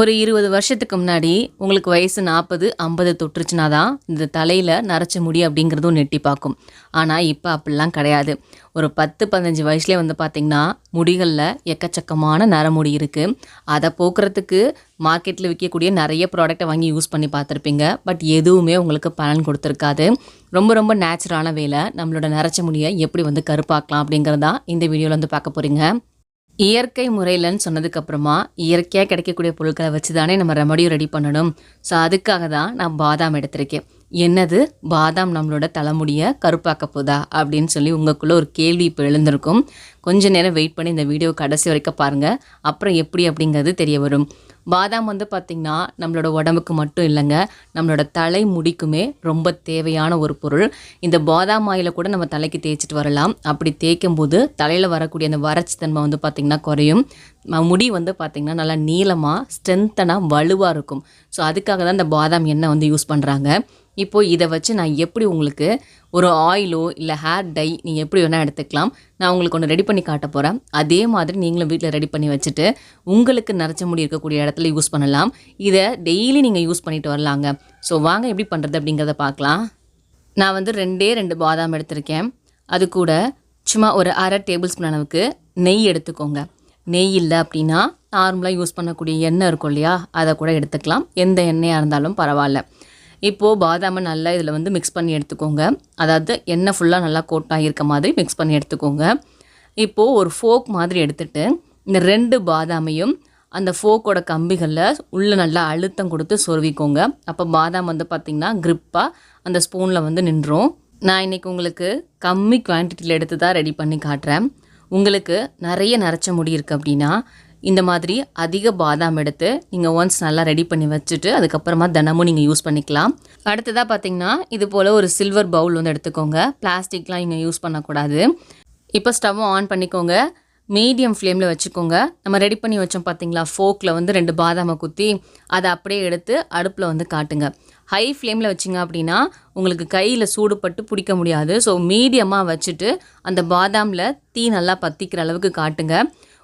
ஒரு இருபது வருஷத்துக்கு முன்னாடி உங்களுக்கு வயசு நாற்பது ஐம்பது தொட்டுருச்சுனா தான் இந்த தலையில் நரைச்ச முடி அப்படிங்கிறதும் நெட்டி பார்க்கும். ஆனால் இப்போ அப்படிலாம் கிடையாது. ஒரு பத்து பதினஞ்சு வயசுலேயே வந்து பார்த்திங்கன்னா முடிகளில் எக்கச்சக்கமான நரமுடி இருக்குது அதை போக்குறதுக்கு மார்க்கெட்டில் விற்கக்கூடிய நிறைய ப்ராடக்ட்டை வாங்கி யூஸ் பண்ணி பார்த்துருப்பீங்க. பட் எதுவுமே உங்களுக்கு பலன் கொடுத்துருக்காது. ரொம்ப ரொம்ப நேச்சுரலான வேலை நம்மளோட நரைச்ச முடியை எப்படி வந்து கருப்பாக்கலாம் அப்படிங்கிறது தான் இந்த வீடியோவில் வந்து பார்க்க போகிறீங்க இயற்கை முறையிலன்னு சொன்னதுக்கப்புறமா இயற்கையாக கிடைக்கக்கூடிய பொருட்களை வச்சு தானே நம்ம ரெமடியும் ரெடி பண்ணணும். ஸோ அதுக்காக தான் நான் பாதாம் எடுத்திருக்கேன். என்னது? பாதாம் நம்மளோட தலைமுடியை கருப்பாக்க போதா? அப்படின்னு சொல்லி உங்களுக்குள்ளே ஒரு கேள்வி இப்போ எழுந்திருக்கும். கொஞ்ச நேரம் வெயிட் பண்ணி இந்த வீடியோ கடைசி வரைக்கும் பாருங்கள் அப்புறம் எப்படி அப்படிங்கிறது தெரிய வரும். பாதாம் வந்து பார்த்திங்கன்னா நம்மளோட உடம்புக்கு மட்டும் இல்லைங்க. நம்மளோட தலை முடிக்குமே ரொம்ப தேவையான ஒரு பொருள். இந்த பாதாம் ஆயிலை கூட நம்ம தலைக்கு தேய்ச்சிட்டு வரலாம். அப்படி தேய்க்கும் போது தலையில் வரக்கூடிய அந்த வறட்சி தன்மை வந்து பார்த்திங்கன்னா குறையும். முடி வந்து பார்த்திங்கன்னா நல்லா நீளமாக ஸ்ட்ரென்த்தனாக வலுவாக இருக்கும். ஸோ அதுக்காக தான் இந்த பாதாம் எண்ணெய் வந்து யூஸ் பண்ணுறாங்க இப்போது இதை வச்சு நான் எப்படி உங்களுக்கு ஒரு ஆயிலோ இல்லை ஹேர் டை நீங்கள் எப்படி வேணால் எடுத்துக்கலாம். நான் உங்களுக்கு ஒன்று ரெடி பண்ணி காட்ட போகிறேன் அதே மாதிரி நீங்களும் வீட்டில் ரெடி பண்ணி வச்சுட்டு உங்களுக்கு நரைச்ச முடி இருக்கக்கூடிய இடத்துல யூஸ் பண்ணலாம். இதை டெய்லி நீங்கள் யூஸ் பண்ணிட்டு வரலாங்க. ஸோ வாங்க எப்படி பண்ணுறது அப்படிங்கிறத பார்க்கலாம். நான் வந்து ரெண்டே ரெண்டு பாதாம் எடுத்திருக்கேன். அது கூட சும்மா ஒரு அரை டேபிள் ஸ்பூன் அளவுக்கு நெய் எடுத்துக்கோங்க. நெய் இல்லை அப்படின்னா நார்மலாக யூஸ் பண்ணக்கூடிய எண்ணெய் இருக்கும் இல்லையா? அதை கூட எடுத்துக்கலாம். எந்த எண்ணெயாக இருந்தாலும் பரவாயில்ல. இப்போது பாதாமை நல்லா இதில் வந்து மிக்ஸ் பண்ணி எடுத்துக்கோங்க. அதாவது எண்ணெய் ஃபுல்லாக நல்லா கோட் ஆகியிருக்க மாதிரி மிக்ஸ் பண்ணி எடுத்துக்கோங்க. இப்போது ஒரு ஃபோக் மாதிரி எடுத்துட்டு இந்த ரெண்டு பாதாமையும் அந்த ஃபோக்கோட கம்பிகளில் உள்ளே நல்லா அழுத்தம் கொடுத்து சொருவிக்கோங்க. அப்போ பாதாம் வந்து பார்த்திங்கன்னா க்ரிப்பாக அந்த ஸ்பூனில் வந்து நின்றோம். நான் இன்றைக்கி உங்களுக்கு கம்மி குவான்டிட்டியில் எடுத்து தான் ரெடி பண்ணி காட்டுறேன். உங்களுக்கு நிறைய நரைச்ச முடி இருக்குது அப்படின்னா இந்த மாதிரி அதிக பாதாம் எடுத்து நீங்கள் ஒன்ஸ் நல்லா ரெடி பண்ணி வச்சுட்டு அதுக்கப்புறமா தினமும் நீங்கள் யூஸ் பண்ணிக்கலாம். அடுத்ததாக பார்த்தீங்கன்னா இது போல் ஒரு சில்வர் பவுல் வந்து எடுத்துக்கோங்க. பிளாஸ்டிக்லாம் இங்கே யூஸ் பண்ணக்கூடாது. இப்போ ஸ்டவ்வும் ஆன் பண்ணிக்கோங்க. மீடியம் ஃப்ளேமில் வச்சுக்கோங்க. நம்ம ரெடி பண்ணி வச்சோம் பார்த்தீங்களா ஃபோக்கில் வந்து ரெண்டு பாதாமை குத்தி அதை அப்படியே எடுத்து அடுப்பில் வந்து காட்டுங்க. ஹை ஃப்ளேமில் வச்சிங்க அப்படின்னா உங்களுக்கு கையில் சூடுபட்டு பிடிக்க முடியாது. ஸோ மீடியமாக வச்சுட்டு அந்த பாதாமில் தீ நல்லா பற்றிக்கிற அளவுக்கு காட்டுங்க.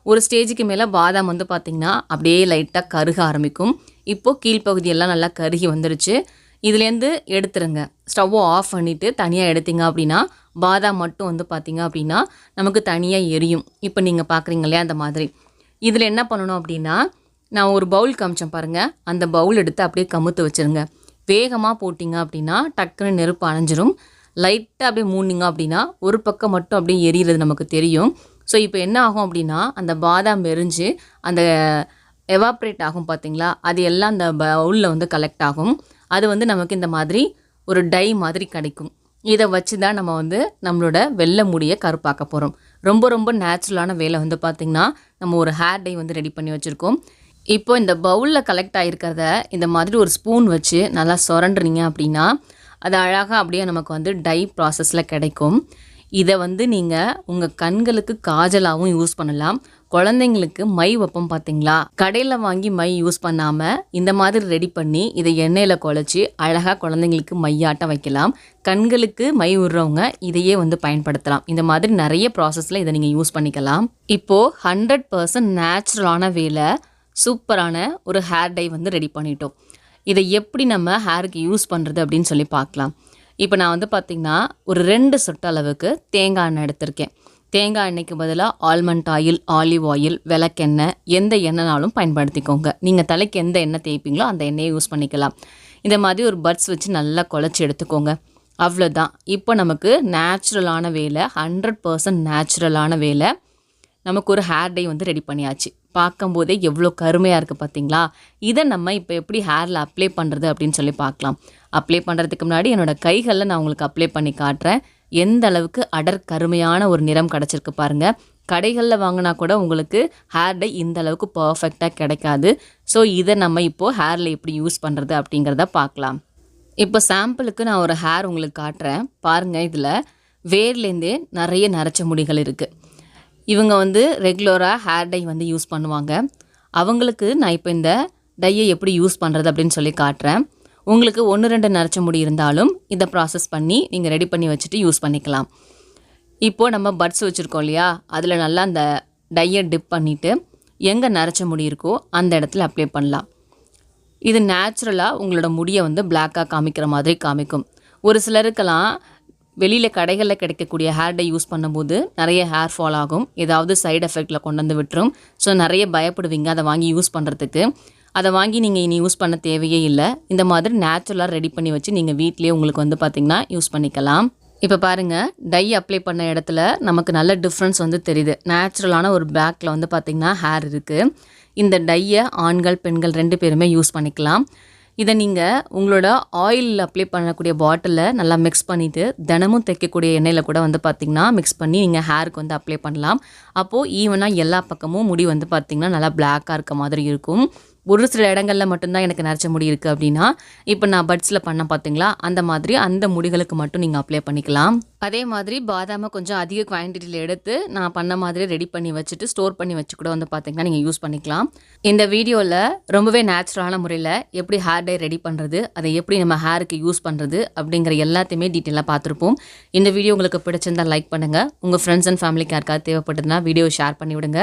ஒரு ஸ்டேஜுக்கு மேலே பாதாம் வந்து பார்த்திங்கன்னா அப்படியே லைட்டாக கருக ஆரம்பிக்கும். இப்போது கீழ்ப்பகுதியெல்லாம் நல்லா கருகி வந்துருச்சு. இதுலேருந்து எடுத்துருங்க. ஸ்டவ்வை ஆஃப் பண்ணிவிட்டு தனியாக எடுத்தீங்க அப்படின்னா பாதாம் மட்டும் வந்து பார்த்திங்க அப்படின்னா நமக்கு தனியாக எரியும். இப்போ நீங்கள் பார்க்குறீங்க இல்லையா அந்த மாதிரி. இதில் என்ன பண்ணணும் அப்படின்னா நான் ஒரு பவுல் காமிச்சேன் பாருங்கள் அந்த பவுல் எடுத்து அப்படியே கமுத்து வச்சுருங்க. வேகமாக போட்டிங்க அப்படின்னா டக்குன்னு நெருப்பு அணைஞ்சிரும். லைட்டாக அப்படியே மூடினீங்க அப்படின்னா ஒரு பக்கம் மட்டும் அப்படியே எரியிறது நமக்கு தெரியும். ஸோ இப்போ என்ன ஆகும் அப்படின்னா அந்த பாதாம் எரிஞ்சு அந்த எவாப்ரேட் ஆகும் பார்த்தீங்களா அது எல்லாம் அந்த பவுலில் வந்து கலெக்ட் ஆகும். அது வந்து நமக்கு இந்த மாதிரி ஒரு டை மாதிரி கிடைக்கும். இதை வச்சு தான் நம்ம வந்து நம்மளோட வெள்ளை முடியை கருப்பாக்க போகிறோம் ரொம்ப ரொம்ப நேச்சுரலான வேலை வந்து பார்த்திங்கன்னா நம்ம ஒரு ஹேர் டை வந்து ரெடி பண்ணி வச்சுருக்கோம். இப்போ இந்த பவுலில் கலெக்ட் ஆகிருக்கிறத இந்த மாதிரி ஒரு ஸ்பூன் வச்சு நல்லா சுரண்டுறீங்க அப்படின்னா அது அழகாக அப்படியே நமக்கு வந்து டை ப்ராசஸில் கிடைக்கும். இதை வந்து நீங்கள் உங்கள் கண்களுக்கு காஜலாகவும் யூஸ் பண்ணலாம். குழந்தைங்களுக்கு மை வைப்போம் பார்த்தீங்களா கடையில் வாங்கி மை யூஸ் பண்ணாமல் இந்த மாதிரி ரெடி பண்ணி இதை எண்ணெயில் குழச்சி அழகாக குழந்தைங்களுக்கு மையாட்டம் வைக்கலாம். கண்களுக்கு மை விடுறவங்க இதையே வந்து பயன்படுத்தலாம். இந்த மாதிரி நிறைய ப்ராசஸில் இதை நீங்கள் யூஸ் பண்ணிக்கலாம். இப்போது ஹண்ட்ரட் பர்சன்ட் நேச்சுரலான வேலை சூப்பரான ஒரு ஹேர் டை வந்து ரெடி பண்ணிட்டோம். இதை எப்படி நம்ம ஹேருக்கு யூஸ் பண்ணுறது அப்படின்னு சொல்லி பார்க்கலாம் இப்போ நான் வந்து பார்த்திங்கன்னா ஒரு ரெண்டு சொட்டு அளவுக்கு தேங்காய் எண்ணெய் எடுத்திருக்கேன். தேங்காய் எண்ணெய்க்கு பதிலாக ஆல்மண்ட் ஆயில் ஆலிவ் ஆயில் விளக்கெண்ணெய் எந்த எண்ணெய்னாலும் பயன்படுத்திக்கோங்க. நீங்கள் தலைக்கு எந்த எண்ணெய் தேய்ப்பீங்களோ அந்த எண்ணெயை யூஸ் பண்ணிக்கலாம். இந்த மாதிரி ஒரு பட்ஸ் வச்சு நல்லா குழச்சி எடுத்துக்கோங்க. அவ்வளோதான் இப்போ நமக்கு நேச்சுரலான வேலை ஹண்ட்ரட் பர்சன்ட் நேச்சுரலான வேலை நமக்கு ஒரு ஹேர் டை வந்து ரெடி பண்ணியாச்சு. பார்க்கும்போதே எவ்வளோ கருமையாக இருக்குது பார்த்தீங்களா இதை நம்ம இப்போ எப்படி ஹேரில் அப்ளை பண்ணுறது அப்படின்னு சொல்லி பார்க்கலாம். அப்ளை பண்ணுறதுக்கு முன்னாடி என்னோடய கைகளில் நான் உங்களுக்கு அப்ளை பண்ணி காட்டுறேன். எந்த அளவுக்கு அடர் கருமையான ஒரு நிறம் கிடச்சிருக்கு பாருங்கள் கடைகளில் வாங்கினா கூட உங்களுக்கு ஹேர் டை இந்த அளவுக்கு பர்ஃபெக்டாக கிடைக்காது. ஸோ இதை நம்ம இப்போது ஹேரில் எப்படி யூஸ் பண்ணுறது அப்படிங்கிறத பார்க்கலாம். இப்போ சாம்பிளுக்கு நான் ஒரு ஹேர் உங்களுக்கு காட்டுறேன். பாருங்கள் இதில் வேர்லேருந்தே நிறைய நரைச்ச முடிகள் இருக்குது இவங்க வந்து ரெகுலராக ஹேர் டை வந்து யூஸ் பண்ணுவாங்க. அவங்களுக்கு நான் இப்போ இந்த டையை எப்படி யூஸ் பண்ணுறது அப்படின்னு சொல்லி காட்டுறேன். உங்களுக்கு ஒன்று ரெண்டு நரைச்ச முடி இருந்தாலும் இதை ப்ராசஸ் பண்ணி நீங்கள் ரெடி பண்ணி வச்சுட்டு யூஸ் பண்ணிக்கலாம். இப்போது நம்ம பட்ஸ் வச்சுருக்கோம் இல்லையா? அதில் நல்லா அந்த டையை டிப் பண்ணிவிட்டு எங்கே நரைச்ச முடி இருக்கோ அந்த இடத்துல அப்ளை பண்ணலாம். இது நேச்சுரலாக உங்களோட முடியை வந்து பிளாக்காக காமிக்கிற மாதிரி காமிக்கும். ஒரு சிலருக்கெல்லாம் வெளியில் கடைகளில் கிடைக்கக்கூடிய ஹேர் டை யூஸ் பண்ணும்போது நிறைய ஹேர் ஃபால் ஆகும். ஏதாவது சைடு எஃபெக்டில் கொண்டு வந்து விட்டுரும். ஸோ நிறைய பயப்படுவீங்க. அதை வாங்கி யூஸ் பண்ணுறதுக்கு அதை வாங்கி நீங்கள் இனி யூஸ் பண்ண தேவையே இல்லை. இந்த மாதிரி நேச்சுரலாக ரெடி பண்ணி வச்சு நீங்கள் வீட்டிலேயே உங்களுக்கு வந்து பார்த்திங்கன்னா யூஸ் பண்ணிக்கலாம். இப்போ பாருங்கள் டை அப்ளை பண்ண இடத்துல நமக்கு நல்ல டிஃப்ரென்ஸ் வந்து தெரியுது. நேச்சுரலான ஒரு பேக்கில் வந்து பார்த்திங்கன்னா ஹேர் இருக்குது இந்த டையை ஆண்கள் பெண்கள் ரெண்டு பேருமே யூஸ் பண்ணிக்கலாம். இதை நீங்கள் உங்களோட ஆயில் அப்ளை பண்ணக்கூடிய பாட்டிலில் நல்லா மிக்ஸ் பண்ணிவிட்டு தினமும் தைக்கக்கூடிய எண்ணெயில் கூட வந்து பார்த்திங்கன்னா மிக்ஸ் பண்ணி நீங்கள் ஹேருக்கு வந்து அப்ளை பண்ணலாம். அப்போது ஈவனாக எல்லா பக்கமும் முடி வந்து பார்த்திங்கன்னா நல்லா பிளாக்காக இருக்க மாதிரி இருக்கும். ஒரு சில இடங்களில் மட்டும்தான் எனக்கு நரைச்ச முடி இருக்குது அப்படின்னா இப்போ நான் பட்ஸில் பண்ண பார்த்தீங்களா அந்த மாதிரி அந்த முடிகளுக்கு மட்டும் நீங்கள் அப்ளை பண்ணிக்கலாம். அதே மாதிரி பாதாமை கொஞ்சம் அதிக குவான்டிட்டியில் எடுத்து நான் பண்ண மாதிரி ரெடி பண்ணி வச்சுட்டு ஸ்டோர் பண்ணி வச்சு கூட வந்து பார்த்தீங்கன்னா நீங்கள் யூஸ் பண்ணிக்கலாம். இந்த வீடியோவில் ரொம்பவே நேச்சுரலான முறையில் எப்படி ஹேர் டை ரெடி பண்ணுறது அதை எப்படி நம்ம ஹேருக்கு யூஸ் பண்ணுறது அப்படிங்கிற எல்லாத்தையுமே டீட்டெயிலாக பார்த்துருப்போம் இந்த வீடியோ உங்களுக்கு பிடிச்சிருந்தால் லைக் பண்ணுங்கள் உங்கள் ஃப்ரெண்ட்ஸ் அண்ட் ஃபேமிலிக்கு யாருக்காவது தேவைப்பட்டதுன்னா வீடியோ ஷேர் பண்ணி விடுங்க